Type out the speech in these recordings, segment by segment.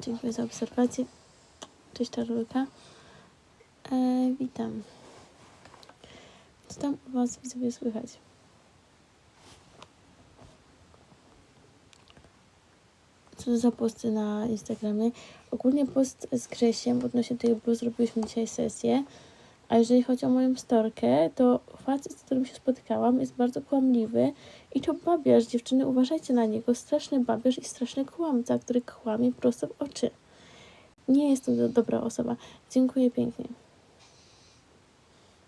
Dziękuję za obserwację. Cześć Czarolka. E, witam. Co tam u Was widzowie słychać? Co za posty na Instagramie? Ogólnie post z Grzesiem odnośnie tego, bo zrobiliśmy dzisiaj sesję. A jeżeli chodzi o moją storkę, to facet, z którym się spotykałam, jest bardzo kłamliwy i to babiarz. Dziewczyny, uważajcie na niego. Straszny babiarz i straszny kłamca, który kłamie prosto w oczy. Nie jest to do, dobra osoba. Dziękuję pięknie.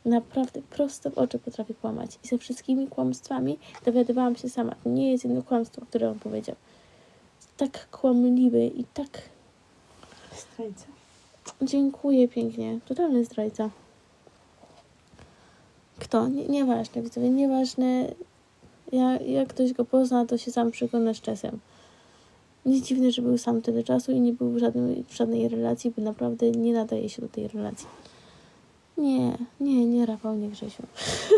Naprawdę, prosto w oczy potrafi kłamać. I ze wszystkimi kłamstwami dowiadywałam się sama. To nie jest jedno kłamstwo, które on powiedział. Tak kłamliwy i tak... Zdrajca. Dziękuję pięknie. Totalny zdrajca. Kto? Nie, nieważne, widzowie, nieważne. Ja, jak ktoś go pozna, to się sam przekona z czasem. Nie dziwne, że był sam tyle czasu i nie był w, żadnym, w żadnej relacji, bo naprawdę nie nadaje się do tej relacji. Nie, nie, nie Rafał, nie Grzesiu.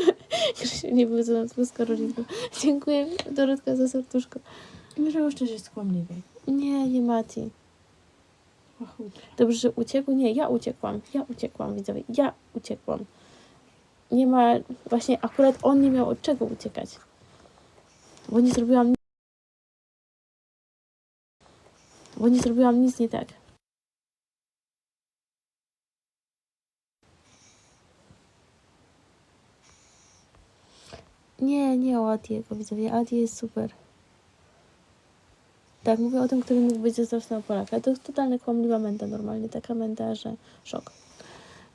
Grzesiu nie był mną z Karolinką. Dziękuję Dorotka za serduszko. Szczerze, że jest kłamliwy. Nie, nie Mati. Dobrze, że uciekł? Nie, ja uciekłam. Ja uciekłam, widzowie. Ja uciekłam. Nie ma... Właśnie akurat on nie miał od czego uciekać. Bo nie zrobiłam... ni- Bo nie zrobiłam nic nie tak. Nie, nie o Adiego, widzowie. Adi jest super. Tak, mówię o tym, który mógł być zazdrosny o Polaka. To jest totalnie kłamliwa menda normalnie, taka menda, że szok.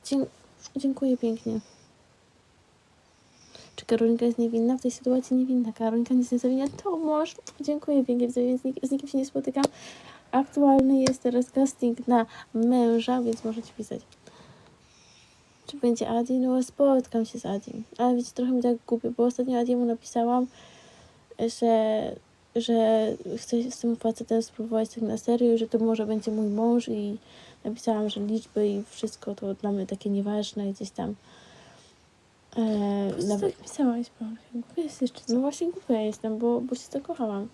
Dzie- dziękuję pięknie. Czy Karolinka jest niewinna? W tej sytuacji niewinna. Karolinka nic nie zawinna. Tomasz, dziękuję pięknie. Z, z nikim się nie spotykam. Aktualny jest teraz casting na męża, więc możecie pisać. Czy będzie Adi? No spotkam się z Adim. Ale wiecie, trochę mi tak głupio, bo ostatnio Adiemu napisałam, że że chcę z tym facetem spróbować tak na serio, że to może będzie mój mąż i napisałam, że liczby i wszystko to dla mnie takie nieważne gdzieś tam. E, Nawet... nawet, tak pisałaś. Głupia jest jeszcze co? no właśnie głupia jestem, bo, bo się zakochałam.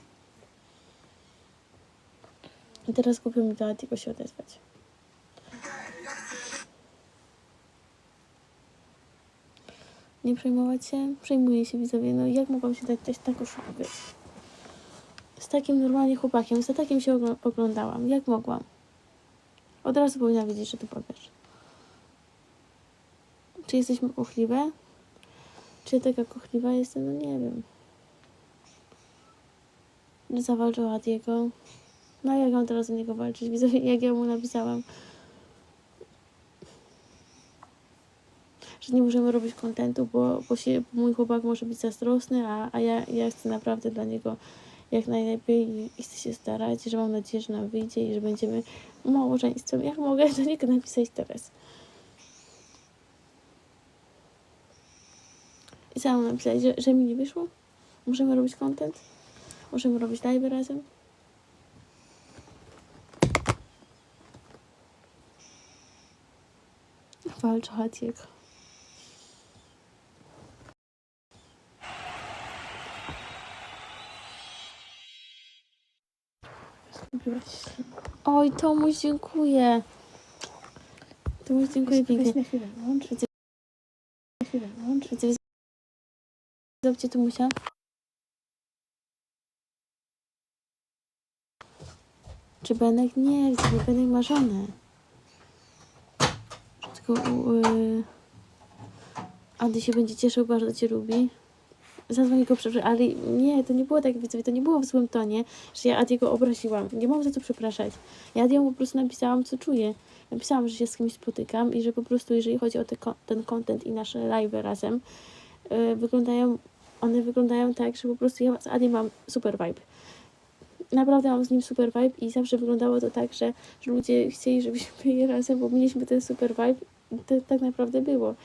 I teraz głupio mi do Adiego się odezwać. Nie przejmować się? Przejmuję się widzowie. No jak mogłam się dać też tak oszukiwać? Z takim normalnie chłopakiem, za takim się ogl- oglądałam. Jak mogłam? Od razu powinna wiedzieć, że to powiesz. Czy jesteśmy kochliwe? Czy taka kochliwa jestem? No nie wiem. Zawalczył Adiego. No jak mam teraz o niego walczyć? Widzowie, jak ja mu napisałam, że nie możemy robić kontentu, bo, bo się, mój chłopak może być zazdrosny, a, a ja, ja chcę naprawdę dla niego jak najlepiej i chcę się starać, że mam nadzieję, że nam wyjdzie i że będziemy małżeństwem. Jak mogę do niego napisać teraz? I sama napisać, że, że mi nie wyszło? Możemy robić content? Możemy robić live razem? Walcz się. Oj, Tomuś, dziękuję. Tomuś, dziękuję pięknie. Weź na chwilę. Widzę- Widzę. Zobaczcie, Tomusia. Czy Benek? Nie, że Benek ma żonę. Tylko u, y, Ady się będzie cieszył, bardzo cię lubi. Zadzwoń go przepraszam, ale nie, to nie było tak, widzowie, to nie było w złym tonie, że ja Adiego obraziłam. Nie mam za co przepraszać. Ja Adiemu po prostu napisałam, co czuję. Napisałam, że się z kimś spotykam i że po prostu, jeżeli chodzi o te, ten content i nasze live razem, y, wyglądają, one wyglądają tak, że po prostu ja z Adi mam super vibe. Naprawdę mam z nim super vibe i zawsze wyglądało to tak, że, że ludzie chcieli, żebyśmy byli razem, bo mieliśmy ten super vibe to tak naprawdę było.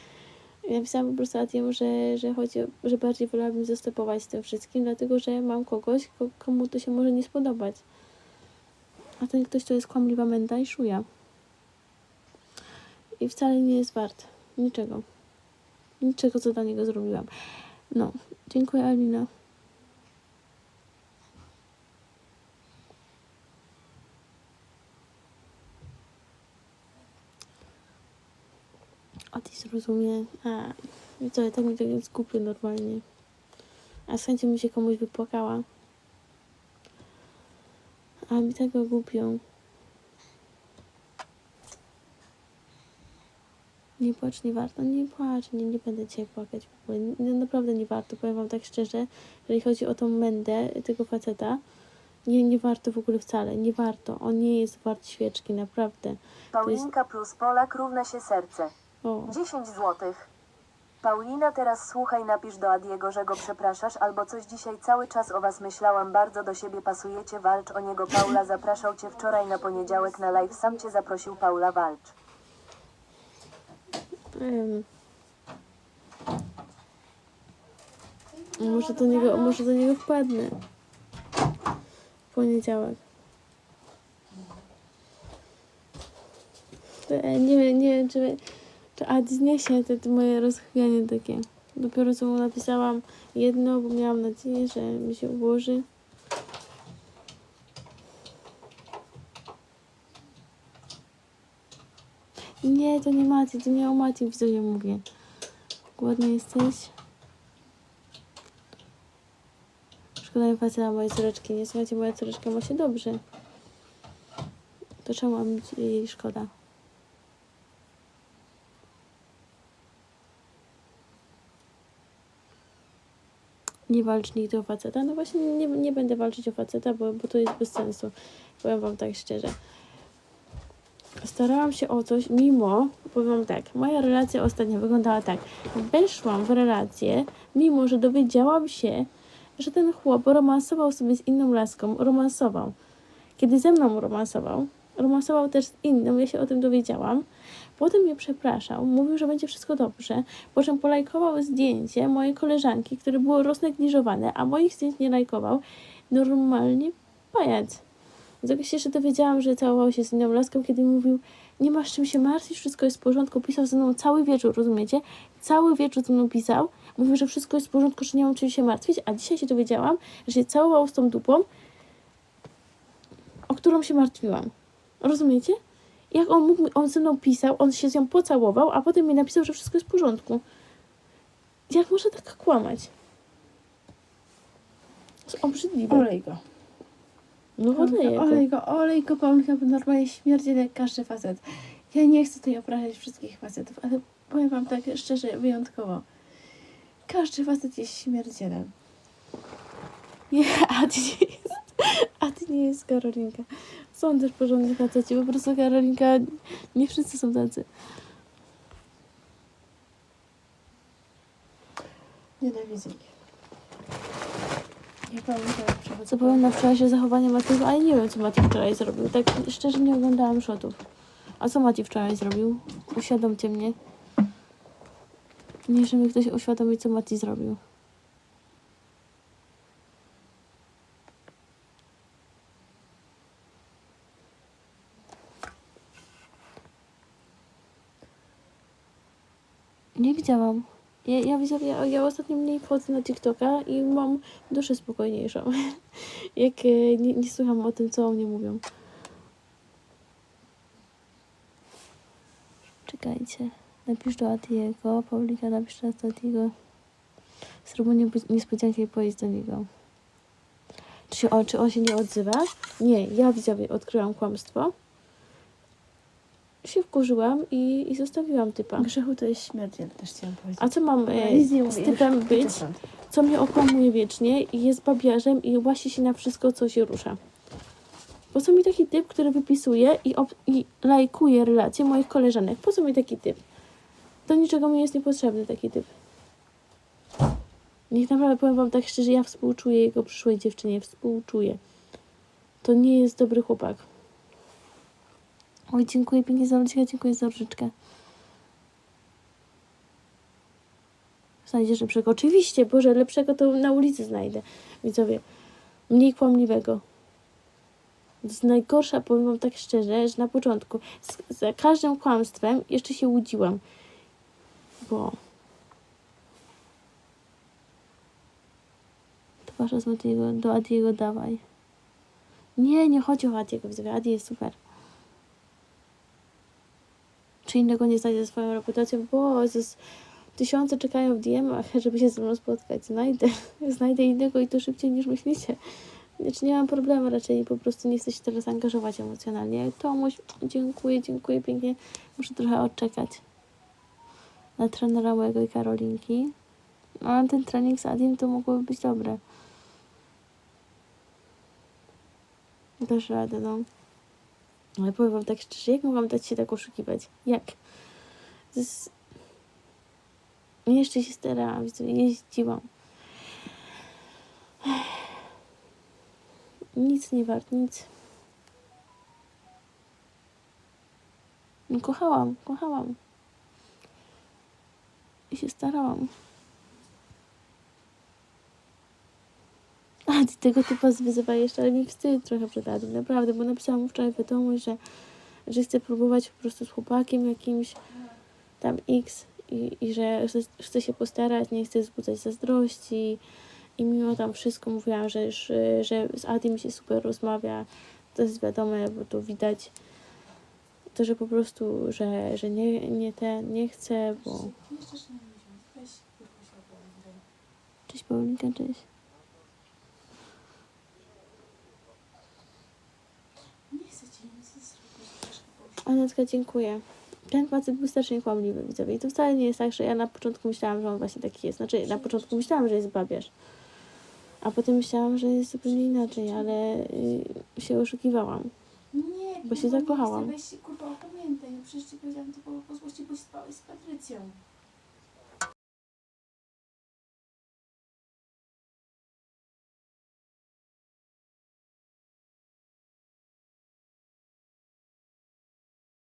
Ja napisałam po prostu Adiemu, że, że chodzi o, że bardziej wolałabym zastopować z tym wszystkim, dlatego że mam kogoś, ko- komu to się może nie spodobać. A ten ktoś to jest kłamliwa menda i szuja. I wcale nie jest wart niczego. Niczego, co dla niego zrobiłam. No, Dziękuję, Alina. A ty zrozumie. A, co, ja tak mi tak to jest normalnie. A sędzia mi się komuś wypłakała. A mi tak tego głupią. Nie płacz, nie warto. Nie płacz, nie, nie będę dzisiaj płakać w ogóle. Naprawdę nie warto. Powiem wam tak szczerze, jeżeli chodzi o tą mędę tego faceta, nie, nie warto w ogóle wcale. Nie warto. On nie jest wart świeczki, naprawdę. Paulinka plus Polak równa się serce. O, 10 złotych. Paulina, teraz słuchaj, napisz do Adiego, że go przepraszasz, albo coś dzisiaj cały czas o was myślałam, bardzo do siebie pasujecie, walcz o niego. Paula zapraszał cię wczoraj na poniedziałek na live, sam cię zaprosił, Paula, walcz. Em. Może do niego, może do niego wpadnę. W poniedziałek. Nie wiem, nie wiem, czy, czy Adi zniesie te, te moje rozchwianie takie. Dopiero co mu napisałam jedno, bo miałam nadzieję, że mi się ułoży. Nie, to nie Mati, to nie o Mati widzowie mówię. Głodny jesteś? Szkoda mi faceta mojej córeczki. Nie słuchajcie, moja córeczka ma się dobrze. To czemu mam jej szkoda? Nie walcz nigdy o faceta. No właśnie nie, nie będę walczyć o faceta, bo, bo to jest bez sensu. Powiem wam tak szczerze starałam się o coś, mimo, powiem tak, moja relacja ostatnio wyglądała tak. Weszłam w relację, mimo że dowiedziałam się, że ten chłop romansował sobie z inną laską, romansował. Kiedy ze mną romansował, romansował też z inną, ja się o tym dowiedziałam. Potem mnie przepraszał, mówił, że będzie wszystko dobrze, po czym polajkował zdjęcie mojej koleżanki, które było roznegliżowane, a moich zdjęć nie lajkował. Normalnie pajac. Dlatego się jeszcze dowiedziałam, że całował się z inną laską, kiedy mówił, nie masz czym się martwić, wszystko jest w porządku. Pisał ze mną cały wieczór, rozumiecie? Cały wieczór ze mną pisał. Mówił, że wszystko jest w porządku, że nie mam czym się martwić, a dzisiaj się dowiedziałam, że się całował z tą dupą, o którą się martwiłam. Rozumiecie? Jak on mógł, on ze mną pisał, on się z nią pocałował, a potem mi napisał, że wszystko jest w porządku. Jak można tak kłamać? To jest obrzydliwe. Olej go. No oleję go. Olej go, olej go, Paulinka, bo normalnie śmierdzi jak każdy facet. Ja nie chcę tutaj obrażać wszystkich facetów, ale powiem wam tak szczerze, wyjątkowo. Każdy facet jest śmierdzielem. Nie, a ty nie jest, a ty nie jest Karolinka. Są też porządni faceci, po prostu Karolinka, nie wszyscy są tacy. Nienawidzę ich. Co powiem na wczorajsze zachowanie Matiego, ale nie wiem, co Mati wczoraj zrobił. Tak szczerze nie oglądałam shotów. A co Mati wczoraj zrobił? Uświadomcie mnie. Niech mi ktoś uświadomi, co Mati zrobił. Nie widziałam. Ja, ja, ja, ja ostatnio mniej wchodzę na TikToka i mam duszę spokojniejszą. Jak e, nie, nie słucham o tym, co o mnie mówią. Czekajcie. Napisz do Atiego. Paulika, napisz do Atiego. Zrób mu niespodziankę i pojedź do niego. Czy, o, czy on się nie odzywa? Nie, ja widzowie odkryłam kłamstwo. Się wkurzyłam i, i zostawiłam typa. Grzechu to jest śmierdziel, też chciałam powiedzieć. A co mam Ja e, z typem być, co mnie okłamuje wiecznie i jest babiarzem i łasi się na wszystko, co się rusza. Po co mi taki typ, który wypisuje i, ob- i lajkuje relacje moich koleżanek? Po co mi taki typ? Do niczego mi jest niepotrzebny taki typ. Niech naprawdę powiem wam tak szczerze, ja współczuję jego przyszłej dziewczynie, współczuję. To nie jest dobry chłopak. Oj, dziękuję pięknie za ludzika, dziękuję za różyczkę. Znajdziesz lepszego? Oczywiście, Boże, lepszego to na ulicy znajdę. Widzowie, mniej kłamliwego. To jest najgorsza, powiem wam tak szczerze, że na początku z, za każdym kłamstwem jeszcze się łudziłam. Bo... To wasza z Matiego, do Adiego dawaj. Nie, nie chodzi o Adiego, widzowie, Adi jest super. Czy innego nie znajdę swoją reputacją, bo tysiące czekają w DM-ach, żeby się ze mną spotkać. Znajdę, znajdę innego i to szybciej niż myślicie. Znaczy nie mam problemu, raczej po prostu nie chcę się teraz angażować emocjonalnie. Tomuś, dziękuję, dziękuję pięknie. Muszę trochę odczekać na trenera mojego i Karolinki. Ale ten trening z Adim to mogłoby być dobre. Dasz radę, no. Ale powiem wam tak szczerze, jak mogłam dać się tak oszukiwać? Jak? Jest... Jeszcze się starałam, jeździłam. Nic nie wart, nic. No, kochałam, kochałam. I się starałam. Adi tego typa wyzywa jeszcze, ale mi wstyd trochę przed naprawdę, bo napisałam mu wczoraj wiadomość, że, że chcę próbować po prostu z chłopakiem jakimś tam X i, i że chcę, chcę się postarać, nie chcę wzbudzać zazdrości. I mimo tam wszystko mówiłam, że, y, że z Adim się super rozmawia, to jest wiadome, bo to widać, to, że po prostu, że, że nie, nie ten, nie chcę, bo... Cześć Paulinka, cześć. Nie chcę ci nic zrobić. Troszkę poszło. Anetka, dziękuję. Ten facet był strasznie kłamliwy, widzowie. I to wcale nie jest tak, że ja na początku myślałam, że on właśnie taki jest. Znaczy, na początku myślałam, że jest babiarz. A potem myślałam, że jest zupełnie inaczej, ale y, się oszukiwałam. Nie, Bo się kurwa, zakochałam. Weź kurwa opamiętaj. No przecież ci powiedziałam to było po złości, bo spałeś z Patrycją.